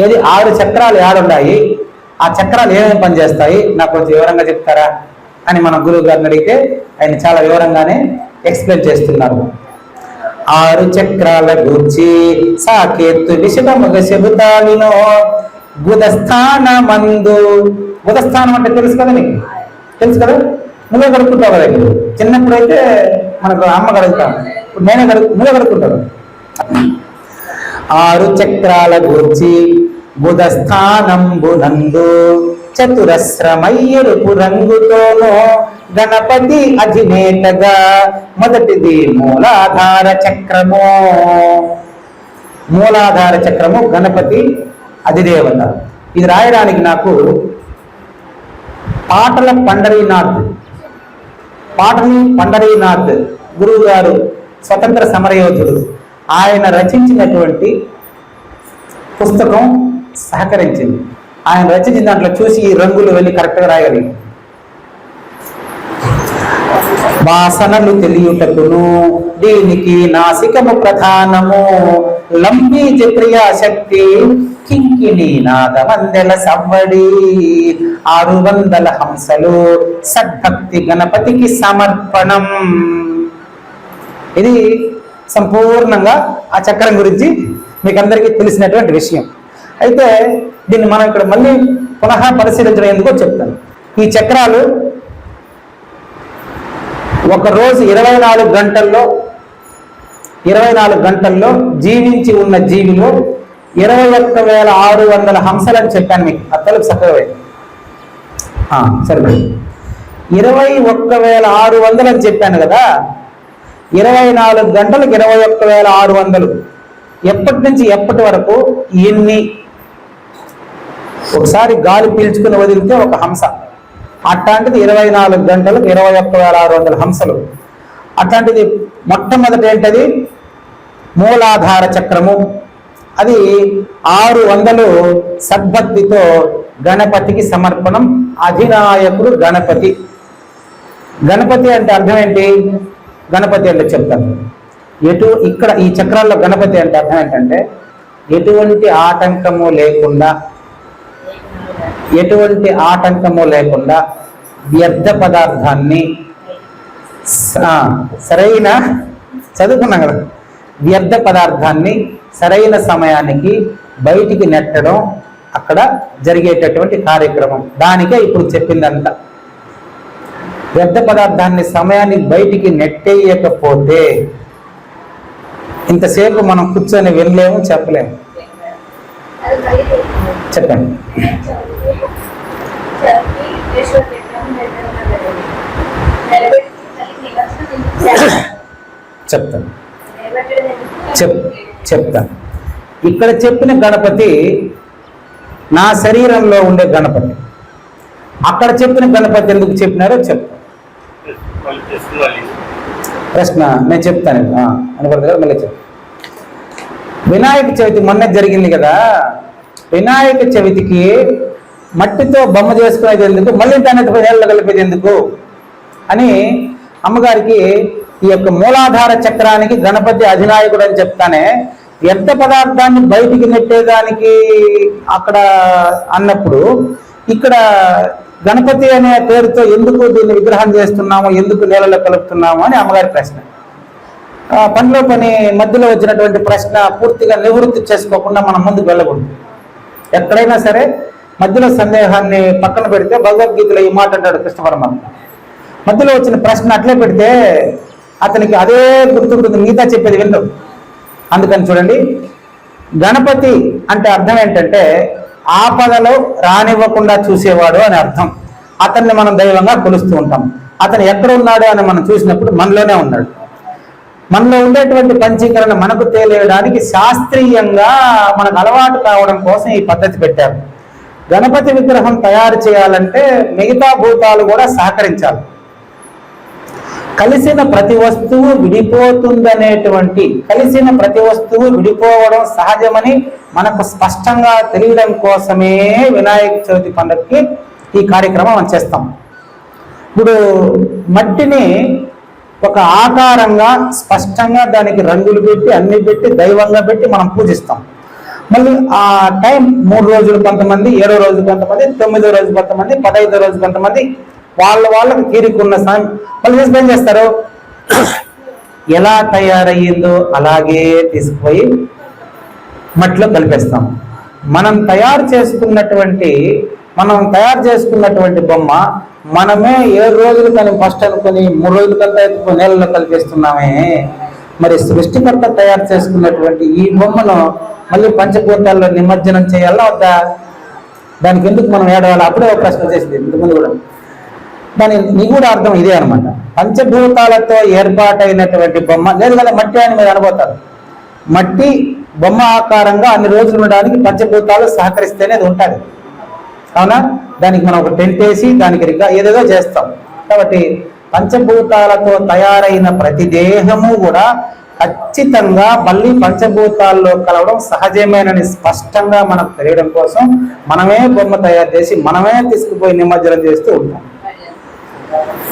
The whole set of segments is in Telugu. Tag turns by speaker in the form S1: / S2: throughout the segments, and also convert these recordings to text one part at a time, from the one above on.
S1: ఏది? ఆరు చక్రాలు ఏడున్నాయి. ఆ చక్రాలు ఏమేమి పనిచేస్తాయి? నాకు కొంచెం వివరంగా చెప్తారా? అని మన గురువు గారిని అడిగితే ఆయన చాలా వివరంగానే ఎక్స్ప్లెయిన్ చేస్తున్నారు. ఆరు చక్రాల గూర్చి సాకేతు విషదముగ చెబుతావినో బుధస్థానమందు. బుధస్థానం అంటే తెలుసు కదా నీకు? తెలుసు కదా? నువ్వే కడుక్కుంటావు కదా చిన్నప్పుడు అయితే మనకు అమ్మ కడుగుతాం. ఇప్పుడు నేనే కడుగు నువ్వే కడుక్కుంటావు ఆరు చక్రాల గూర్చి బుధస్థానంబునందు చతురస్రమయ్యరుపు రంగుతోనో గణపతి అధినేతగా మొదటిది మూలాధార చక్రము. మూలాధార చక్రము గణపతి అధిదేవత. ఇది రాయడానికి నాకు పాటల పండరీనాథ్ పాటని పండరీనాథ్ గురువు గారు స్వతంత్ర సమరయోధుడు. ఆయన రచించినటువంటి పుస్తకం సహకరించింది. ఆయన రచించిన దాంట్లో చూసి ఈ రంగులు వెళ్ళి కరెక్ట్గా రాయగలిగి వాసనలు తెలియటకును దీనికి నాసికము ప్రధానము. లంబీజ క్రియాశక్తి కింకిణి నాదవందెల సవ్వడి. ఆరు వందల హంసలు సద్భక్తి గణపతికి సమర్పణం. ఇది సంపూర్ణంగా ఆ చక్రం గురించి మీకు అందరికీ తెలిసినటువంటి విషయం. అయితే దీన్ని మనం ఇక్కడ మళ్ళీ పునః పరిశీలించడం ఎందుకో చెప్తాను. ఈ చక్రాలు ఒక రోజు ఇరవై నాలుగు గంటల్లో ఇరవై నాలుగు గంటల్లో జీవించి ఉన్న జీవిలో ఇరవై ఒక్క వేల ఆరు వందల హంసలని చెప్పాను మీకు. అత్తలకు చక్కగా సరే ఇరవై ఒక్క వేల ఆరు వందలని చెప్పాను కదా ఇరవై నాలుగు గంటలకు ఇరవై ఒక్క వేల ఆరు వందలు. ఎప్పటి నుంచి ఎప్పటి వరకు ఎన్ని ఒకసారి గాలి పీల్చుకుని వదిలితే ఒక హంస. అట్లాంటిది ఇరవై నాలుగు గంటలకు ఇరవై ఒక్క వేల ఆరు వందల హంసలు. అట్లాంటిది మొట్టమొదటి ఏంటది? మూలాధార చక్రము. అది ఆరు వందలు సద్భక్తితో గణపతికి సమర్పణం అధినాయకుడు గణపతి. గణపతి అంటే అర్థం ఏంటి? గణపతి అంటే చెప్తాను. ఎటు ఇక్కడ ఈ చక్రాల్లో గణపతి అంటే అర్థం ఏంటంటే ఎటువంటి ఆటంకము లేకుండా ఎటువంటి ఆటంకము లేకుండా వ్యర్థ పదార్థాన్ని సరైన చదువుకున్నాం కదా. వ్యర్థ పదార్థాన్ని సరైన సమయానికి బయటికి నెట్టడం అక్కడ జరిగేటటువంటి కార్యక్రమం. దానికే ఇప్పుడు చెప్పిందంతా. వ్యర్థ పదార్థాన్ని సమయాన్ని బయటికి నెట్టేయకపోతే ఇంతసేపు మనం కూర్చొని వినలేము చెప్పలేము. చెప్పండి. చెప్తాను. చెప్ చెప్తాను. ఇక్కడ చెప్పిన గణపతి నా శరీరంలో ఉండే గణపతి. అక్కడ చెప్పిన గణపతి ఎందుకు చెప్పినారో చెప్తాను. ప్రశ్న నేను చెప్తాను. ఆ, కదా మళ్ళీ వినాయక చవితి మొన్న జరిగింది కదా వినాయక చవితికి మట్టితో బొమ్మ చేసుకునేది ఎందుకు? మళ్ళీ దాని నీళ్ళలో కలిపేది ఎందుకు? అని అమ్మగారికి ఈ యొక్క మూలాధార చక్రానికి గణపతి అధినాయకుడు అని చెప్తానే వ్యర్థ పదార్థాన్ని బయటికి నెట్టేదానికి అక్కడ అన్నప్పుడు ఇక్కడ గణపతి అనే పేరుతో ఎందుకు దీన్ని విగ్రహం చేస్తున్నాము ఎందుకు నీళ్ళలో కలుపుతున్నాము అని అమ్మగారి ప్రశ్న. పనిలో పని మధ్యలో వచ్చినటువంటి ప్రశ్న పూర్తిగా నివృత్తి చేసుకోకుండా మనం ముందుకు వెళ్ళకూడదు. ఎక్కడైనా సరే మధ్యలో సందేహాన్ని పక్కన పెడితే భగవద్గీతలో ఈ మాట అంటాడు కృష్ణ పరమాత్మ మధ్యలో వచ్చిన ప్రశ్న అట్లే పెడితే అతనికి అదే గుర్తుంటుంది మిగతా చెప్పేది వినరు అందుకని చూడండి గణపతి అంటే అర్థం ఏంటంటే ఆపదలో రానివ్వకుండా చూసేవాడు అని అర్థం. అతన్ని మనం దైవంగా కొలుస్తూ ఉంటాం. అతను ఎక్కడ ఉన్నాడు అని మనం చూసినప్పుడు మనలోనే ఉన్నాడు. మనలో ఉండేటువంటి పంచీకరణ మనకు తెలియడానికి శాస్త్రీయంగా మనకు అలవాటు కావడం కోసం ఈ పద్ధతి పెట్టారు. గణపతి విగ్రహం తయారు చేయాలంటే మిగతా భూతాలు కూడా సహకరించాలి. కలిసిన ప్రతి వస్తువు విడిపోతుందనేటువంటి కలిసిన ప్రతి వస్తువు విడిపోవడం సహజమని మనకు స్పష్టంగా తెలియడం కోసమే వినాయక చవితి పండుగకి ఈ కార్యక్రమం మనం చేస్తాం ఇప్పుడు మట్టిని ఒక ఆకారంగా స్పష్టంగా దానికి రంగులు పెట్టి అన్ని పెట్టి దైవంగా పెట్టి మనం పూజిస్తాం. మళ్ళీ ఆ టైం మూడు రోజులు కొంతమంది ఏడో రోజు కొంతమంది తొమ్మిదో రోజు కొంతమంది పదహైదో రోజు కొంతమంది వాళ్ళ వాళ్ళకి తీరికున్న సాంగ్ వాళ్ళు చేసి ఏం చేస్తారు? ఎలా తయారయ్యిందో అలాగే తీసుకుపోయి మట్టిలో కలిపేస్తాం. మనం తయారు చేసుకున్నటువంటి మనం తయారు చేసుకున్నటువంటి బొమ్మ మనమే ఏడు రోజులు కానీ ఫస్ట్ అనుకుని మూడు రోజుల కంటే ఎక్కువ నీళ్ళలో కలిపేస్తున్నామే. మరి సృష్టికర్త తయారు చేసుకున్నటువంటి ఈ బొమ్మను మళ్ళీ పంచభూతాల్లో నిమజ్జనం చేయాలా వద్దా? దానికి ఎందుకు మనం ఏడవాలి? అప్పుడే ఒక ప్రశ్న చేసింది ఇంతకుముందు కూడా. దాని నిగూఢ అర్థం ఇదే అనమాట పంచభూతాలతో ఏర్పాటైనటువంటి బొమ్మ లేదు కదా మట్టి అని మీరు అనుకోతారు మట్టి బొమ్మ ఆకారంగా అన్ని రోజులు ఉండడానికి పంచభూతాలు సహకరిస్తేనే అది ఉంటుంది. అవునా? దానికి మనం ఒక టెంట్ వేసి దానికి రిగా ఏదేదో చేస్తాం. కాబట్టి పంచభూతాలతో తయారైన ప్రతి దేహము కూడా ఖచ్చితంగా మళ్ళీ పంచభూతాల్లో కలవడం సహజమేనని స్పష్టంగా మనకు తెలియడం కోసం మనమే బొమ్మ తయారు చేసి మనమే తీసుకుపోయి నిమజ్జనం చేస్తూ ఉంటాం.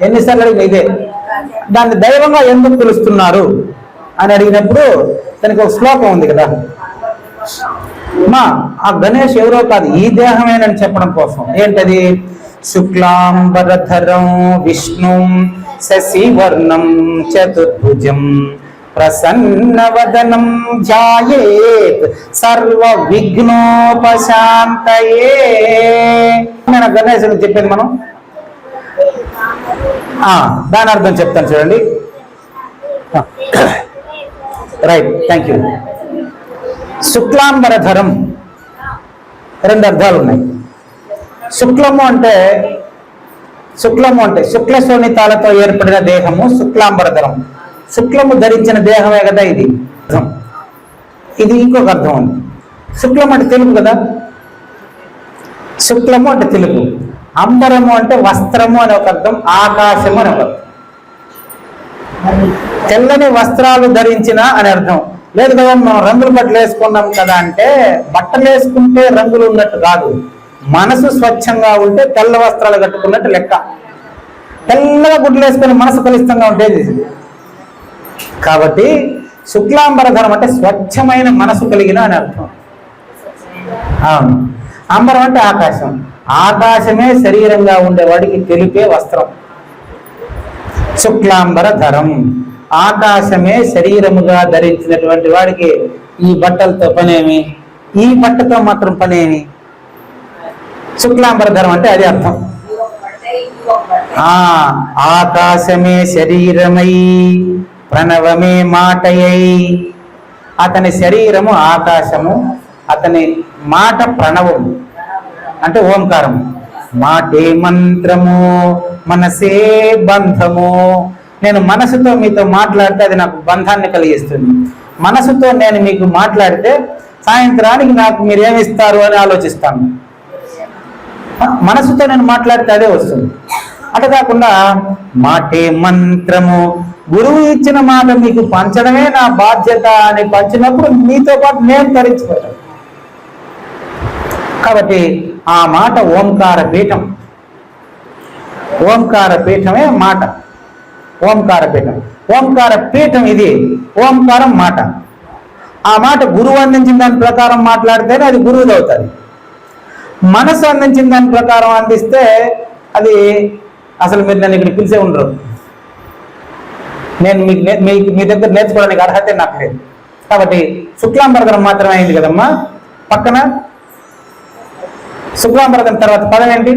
S2: ఎన్నిసార్లు
S1: అడిగిన ఇదే? దాన్ని దైవంగా ఎందుకు పిలుస్తున్నారు అని అడిగినప్పుడు దానికి ఒక శ్లోకం ఉంది కదా. మా ఆ గణేష్ ఎవరో కాదు ఈ దేహమేనని చెప్పడం కోసం. ఏంటది? శుక్లాంబరధరం విష్ణు శశివర్ణం చతుర్భుజం ప్రసన్నవదనం ధ్యాయేత్ సర్వ విఘ్నోపశాంతయే గణేశుడు గణేశుని చెప్పేది మనం? దాని అర్థం చెప్తాను చూడండి. రైట్ థ్యాంక్ యూ శుక్లాంబరధరం. రెండు అర్థాలు ఉన్నాయి. శుక్లము అంటే శుక్లము అంటే శుక్ల శోణితాలతో ఏర్పడిన దేహము శుక్లాంబరధరం. శుక్లము ధరించిన దేహమే కదా ఇది. ఇది ఇంకొక అర్థం ఉంది. శుక్లం అంటే తెలుగు కదా? శుక్లము అంటే తెలుగు. అంబరము అంటే వస్త్రము అని ఒక అర్థం ఆకాశము అని ఒక అర్థం. తెల్లని వస్త్రాలు ధరించిన అని అర్థం. లేదు కదా మనం రంగులు బట్టలు వేసుకున్నాం కదా అంటే బట్టలు వేసుకుంటే రంగులు ఉన్నట్టు కాదు. మనసు స్వచ్ఛంగా ఉంటే తెల్ల వస్త్రాలు కట్టుకున్నట్టు లెక్క. తెల్లగా గుడ్లు వేసుకుని మనసు కలుషితంగా ఉండేది. కాబట్టి శుక్లాంబరధరం అంటే స్వచ్ఛమైన మనసు కలిగిన అని అర్థం. అవును. అంబరం అంటే ఆకాశం. ఆకాశమే శరీరంగా ఉండేవాడికి తెలిపే వస్త్రం. శుక్లాంబర ధరం ఆకాశమే శరీరముగా ధరించినటువంటి వాడికి ఈ బట్టలతో పనేమి? ఈ బట్టతో మాత్రం పనేమి? శుక్లాంబర ధరం అంటే అది అర్థం. ఆ ఆకాశమే శరీరమై ప్రణవమే మాటయై. అతని శరీరము ఆకాశము అతని మాట ప్రణవం అంటే ఓంకారం మాటే మంత్రము మనసే బంధము. నేను మనసుతో మీతో మాట్లాడితే అది నాకు బంధాన్ని కలిగిస్తుంది. మనసుతో నేను మీకు మాట్లాడితే సాయంత్రానికి నాకు మీరు ఏమిస్తారు అని ఆలోచిస్తాను. మనసుతో నేను మాట్లాడితే అదే వస్తుంది. అటు కాకుండా మాటే మంత్రము. గురువు ఇచ్చిన మాట మీకు పంచడమే నా బాధ్యత అని పంచినప్పుడు మీతో పాటు నేను తరించుకుంటాను కాబట్టి ఆ మాట ఓంకార పీఠం. ఓంకార పీఠమే మాట. ఓంకార పీఠం. ఓంకార పీఠం ఇది. ఓంకారం మాట. ఆ మాట గురువు అందించిన దాని ప్రకారం మాట్లాడితేనే అది గురువుది అవుతుంది మనసు అందించిన దాని ప్రకారం అందిస్తే అది అసలు మీరు నన్ను ఇక్కడ పిలిచే ఉండరు. నేను మీకు మీకు మీ దగ్గర నేర్చుకోవడానికి అర్హత నాకు లేదు. కాబట్టి శుక్లాంబరదనం మాత్రమే అయింది కదమ్మా. పక్కన శుక్లాంబరకం తర్వాత పదం ఏంటి?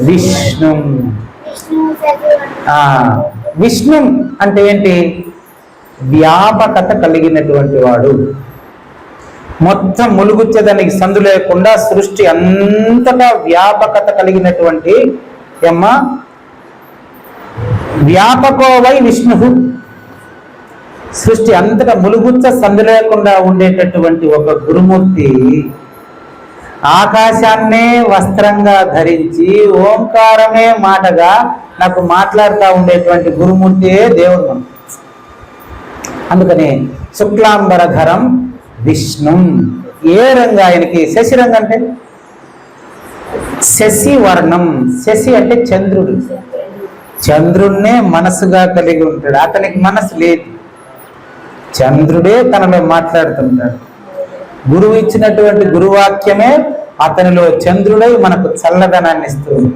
S1: విష్ణు.
S2: విష్ణు
S1: ఆ, విష్ణు అంటే ఏంటి? వ్యాపకత కలిగినటువంటి వాడు. మొత్తం ములుగుచ్చేదానికి సందు లేకుండా సృష్టి అంతటా వ్యాపకత కలిగినటువంటి ఏమ్మ వ్యాపకోవై విష్ణు సృష్టి అంతటా ములుగుచ్చ సందు లేకుండా ఉండేటటువంటి ఒక గురుమూర్తి ఆకాశాన్నే వస్త్రంగా ధరించి ఓంకారమే మాటగా నాకు మాట్లాడుతూ ఉండేటువంటి గురుమూర్తియే దేవుడు మనం అందుకని శుక్లాంబరధరం విష్ణు. ఏ రంగు ఆయనకి? శశిరంగు అంటే? శశి వర్ణం. శశి అంటే చంద్రుడు. చంద్రుణ్ణే మనసుగా కలిగి ఉంటాడు. అతనికి మనసు లేదు. చంద్రుడే తనలో మాట్లాడుతుంటాడు. గురువు ఇచ్చినటువంటి గురువాక్యమే అతనిలో చంద్రుడై మనకు చల్లదనాన్ని ఇస్తుంది.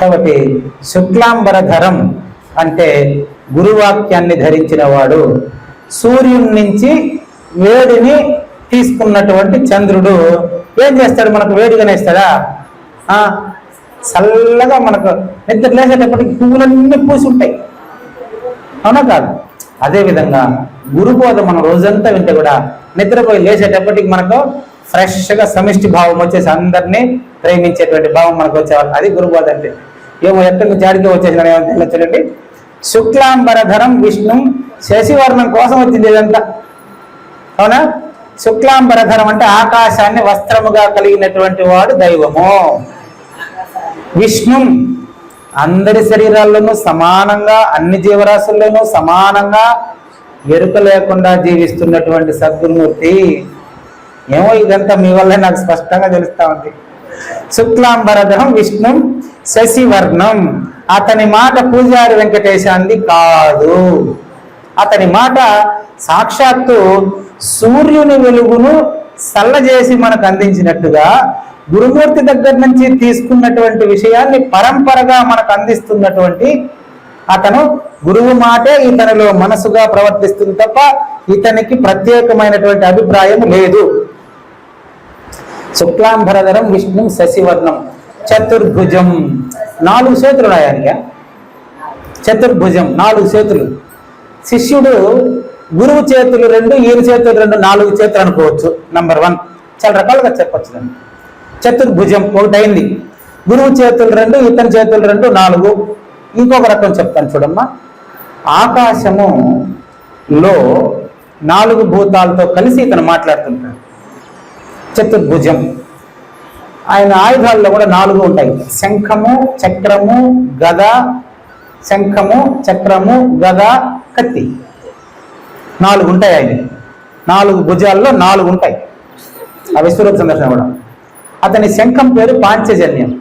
S1: కాబట్టి శుక్లాంబరధరం అంటే గురువాక్యాన్ని ధరించిన వాడు సూర్యుని నుంచి వేడిని తీసుకున్నటువంటి చంద్రుడు. ఏం చేస్తాడు? మనకు వేడిగానే ఇస్తాడా? ఆ, చల్లగా మనకు నిద్ర లేచేటప్పటికి పువ్వులన్నీ పూసి ఉంటాయి. అవునా కాదు? అదేవిధంగా గురుబోధ మనం రోజంతా వింటే కూడా నిద్రపోయి లేచేటప్పటికి మనకు ఫ్రెష్గా సమిష్టి భావం వచ్చేసి అందరినీ ప్రేమించేటువంటి భావం మనకు వచ్చేవాళ్ళు. అది గురుబోధ అంటే. ఏమో ఎక్కడి జాడికి వచ్చేసిన ఏమో చూడండి. శుక్లాంబరధరం విష్ణు శశివర్ణం కోసం వచ్చింది ఇదంతా. అవునా? శుక్లాంబరధరం అంటే ఆకాశాన్ని వస్త్రముగా కలిగినటువంటి వాడు దైవము. విష్ణు అందరి శరీరాల్లోనూ సమానంగా అన్ని జీవరాశుల్లోనూ సమానంగా ఎరుక లేకుండా జీవిస్తున్నటువంటి సద్గురుమూర్తి. ఏమో ఇదంతా మీ వల్ల నాకు స్పష్టంగా తెలుస్తా ఉంది. శుక్లాంబరధరం విష్ణు శశివర్ణం. అతని మాట పూజారి వెంకటేశాంది కాదు. అతని మాట సాక్షాత్తు సూర్యుని వెలుగును చల్లజేసి మనకు అందించినట్టుగా గురుమూర్తి దగ్గర నుంచి తీసుకున్నటువంటి విషయాన్ని పరంపరగా మనకు అందిస్తున్నటువంటి అతను గురువు మాటే ఇతనిలో మనసుగా ప్రవర్తిస్తుంది తప్ప ఇతనికి ప్రత్యేకమైనటువంటి అభిప్రాయం లేదు. శుక్లాంబరధరం విష్ణు శశివర్ణం చతుర్భుజం. నాలుగు చేతులు ఉన్నాయి చతుర్భుజం నాలుగు చేతులు. శిష్యుడు గురువు చేతులు రెండు ఏడు చేతులు రెండు నాలుగు చేతులు అనుకోవచ్చు. నంబర్ వన్ చాలా రకాలుగా చెప్పచ్చు దాన్ని. చతుర్భుజం ఒకటైంది. గురువు చేతులు రెండు ఇతని చేతులు రెండు నాలుగు. ఇంకొక రకం చెప్తాను చూడమ్మా. ఆకాశములో నాలుగు భూతాలతో కలిసి ఇతను మాట్లాడుతుంటాడు. చతుర్భుజం. ఆయన ఆయుధాల్లో కూడా నాలుగు ఉంటాయి. శంఖము చక్రము గద శంఖము చక్రము గద కత్తి. నాలుగు ఉంటాయి ఆయన. నాలుగు భుజాల్లో నాలుగు ఉంటాయి. ఆ విశ్వరూప సందర్శన కూడా. అతని శంఖం పేరు పాంచజన్యం.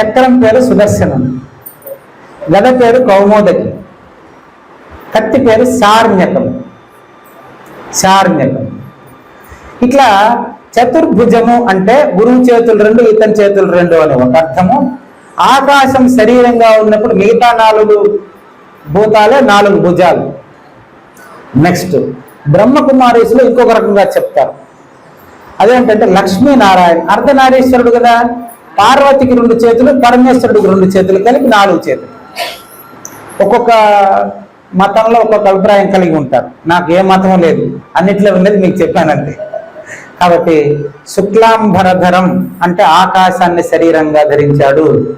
S1: చక్రం పేరు సుదర్శనం. గద పేరు కౌమోదకి. కత్తి పేరు శార్ణ్యకం శార్ణ్యకం ఇట్లా చతుర్భుజము అంటే గురువు చేతులు రెండు ఇతని చేతులు రెండు అని ఒక అర్థము. ఆకాశం శరీరంగా ఉన్నప్పుడు మిగతా నాలుగు భూతాలే నాలుగు భుజాలు. నెక్స్ట్ బ్రహ్మకుమారీసులు ఇంకొక రకంగా చెప్తారు. అదేంటంటే లక్ష్మీనారాయణ అర్ధనారీశ్వరుడు కదా. పార్వతికి రెండు చేతులు పరమేశ్వరుడికి రెండు చేతులు కలిపి నాలుగు చేతులు. ఒక్కొక్క మతంలో ఒక్కొక్క అభిప్రాయం కలిగి ఉంటారు. నాకు ఏ మతం లేదు. అన్నిట్లో ఉన్నది మీకు చెప్పానంతే. కాబట్టి శుక్లాంబరధరం అంటే ఆకాశాన్ని శరీరంగా ధరించాడు.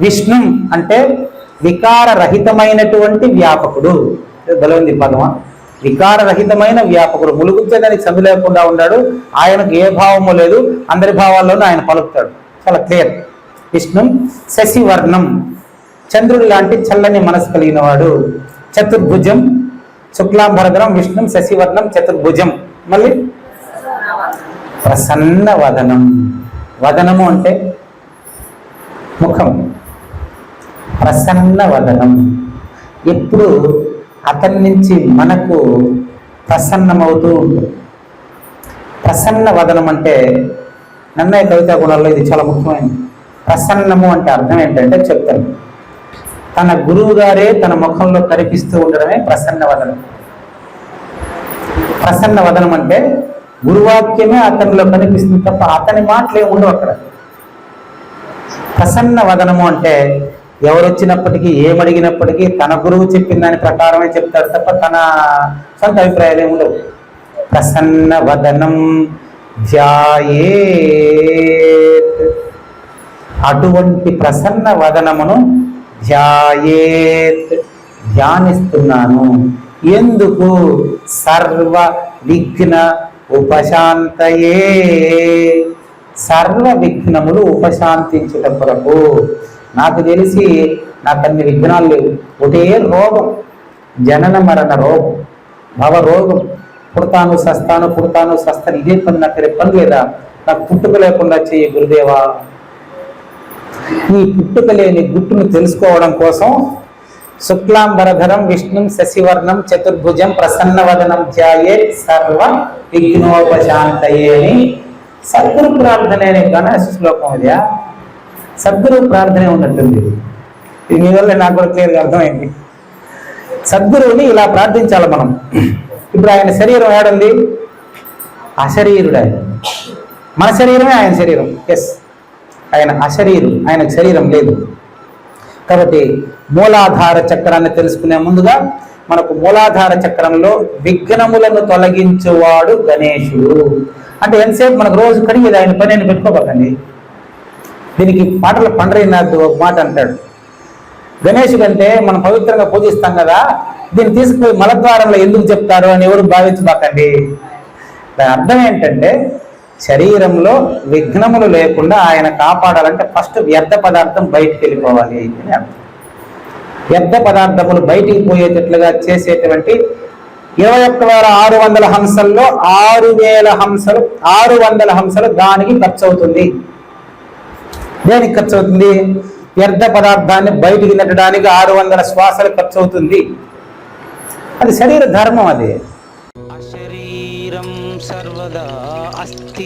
S1: విష్ణు అంటే వికారరహితమైనటువంటి వ్యాపకుడు. బలవంది పదమా? వికారరహితమైన వ్యాపకుడు. ములుగుచ్చేదానికి సందు లేకుండా ఉన్నాడు. ఆయనకు ఏ భావము లేదు. అందరి భావాల్లోనూ ఆయన పలుకుతాడు. చాలా క్లియర్. విష్ణు శశివర్ణం. చంద్రుడు లాంటి చల్లని మనసు కలిగిన వాడు చతుర్భుజం శుక్లాంబరధరం విష్ణు శశివర్ణం చతుర్భుజం. మళ్ళీ ప్రసన్న వదనం. వదనము అంటే ముఖం. ప్రసన్న వదనం. ఎప్పుడు అతని నుంచి మనకు ప్రసన్నమవుతూ ఉంటుంది. ప్రసన్న వదనం అంటే నన్నయ్య కవితా గుణాల్లో ఇది చాలా ముఖ్యమైనది. ప్రసన్నము అంటే అర్థం ఏంటంటే చెప్తాను. తన గురువు గారే తన ముఖంలో కనిపిస్తూ ఉండడమే ప్రసన్న వదనం. ప్రసన్న వదనం అంటే గురువాక్యమే అతనిలో కనిపిస్తుంది తప్ప అతని మాటలు ఏమి ఉండవు అక్కడ. ప్రసన్న వదనము అంటే ఎవరు వచ్చినప్పటికీ ఏమడిగినప్పటికీ తన గురువు చెప్పిన దాని ప్రకారమే చెప్తాడు తప్ప తన సొంత అభిప్రాయాలు ఏమి ఉండవు. ప్రసన్న వదనం జాయే అటువంటి ప్రసన్న వదనమును ధ్యాయేత్ ధ్యానిస్తున్నాను. ఎందుకు? సర్వ విఘ్న ఉపశాంతయే. సర్వ విఘ్నములు ఉపశాంతించుట కొరకు. నాకు తెలిసి నాకు అన్ని విఘ్నాలు లేవు. ఒకటే రోగం. జనన మరణ రోగం. భవ రోగం. పుడతాను సస్తాను పుడతాను సస్తాను. ఇదే పని నాకు రేపు పని లేదా? నాకు పుట్టుక లేకుండా చెయ్యి గురుదేవా. ఈ పుట్టుక లేని గుట్టును తెలుసుకోవడం కోసం శుక్లాంబరధరం విష్ణుం శశివర్ణం చతుర్భుజం ప్రసన్నవదనం ధ్యాయే సర్వ విఘ్నోపశాంతయే అని సద్గురు ప్రార్థన అనే గణేశ శ్లోకం ఇది సద్గురు ప్రార్థనే ఉన్నట్టుంది. ఇది మీ వల్ల నాకు కూడా క్లియర్గా అర్థమైంది. సద్గురువుని ఇలా ప్రార్థించాలి మనం. ఇప్పుడు ఆయన శరీరం ఏడుంది? అశరీరుడు ఆయన. మన శరీరమే ఆయన శరీరం. ఎస్ ఆయన అశరీరు ఆయనకు శరీరం లేదు. కాబట్టి మూలాధార చక్రాన్ని తెలుసుకునే ముందుగా మనకు మూలాధార చక్రంలో విఘ్నములను తొలగించేవాడు గణేశుడు. అంటే ఎంతసేపు మనకు రోజు కడిగేది ఆయన పని అని పెట్టుకోబకండి దీనికి పాటల పండ్రైనాథ్ ఒక మాట అంటాడు. గణేశుడు అంటే మనం పవిత్రంగా పూజిస్తాం కదా దీన్ని తీసుకుపోయి మలద్వారంలో ఎందుకు చెప్తారు అని ఎవరు భావించబాకండి? దాని అర్థం ఏంటంటే శరీరంలో విఘ్నములు లేకుండా ఆయన కాపాడాలంటే ఫస్ట్ వ్యర్థ పదార్థం బయటికి వెళ్ళిపోవాలి అని అర్థం. వ్యర్థ పదార్థములు బయటికి పోయేటట్లుగా చేసేటువంటి ఇరవై ఒక్క వేల ఆరు వందల హంసల్లో ఆరు వేల హంసలు ఆరు వందల హంసలు దానికి ఖర్చు అవుతుంది దేనికి ఖర్చు అవుతుంది వ్యర్థ పదార్థాన్ని బయటికి నెట్టడానికి ఆరు వందల శ్వాసలు ఖర్చు అవుతుంది అది శరీర ధర్మం అది.
S3: అశరీరం సర్వదా అస్తి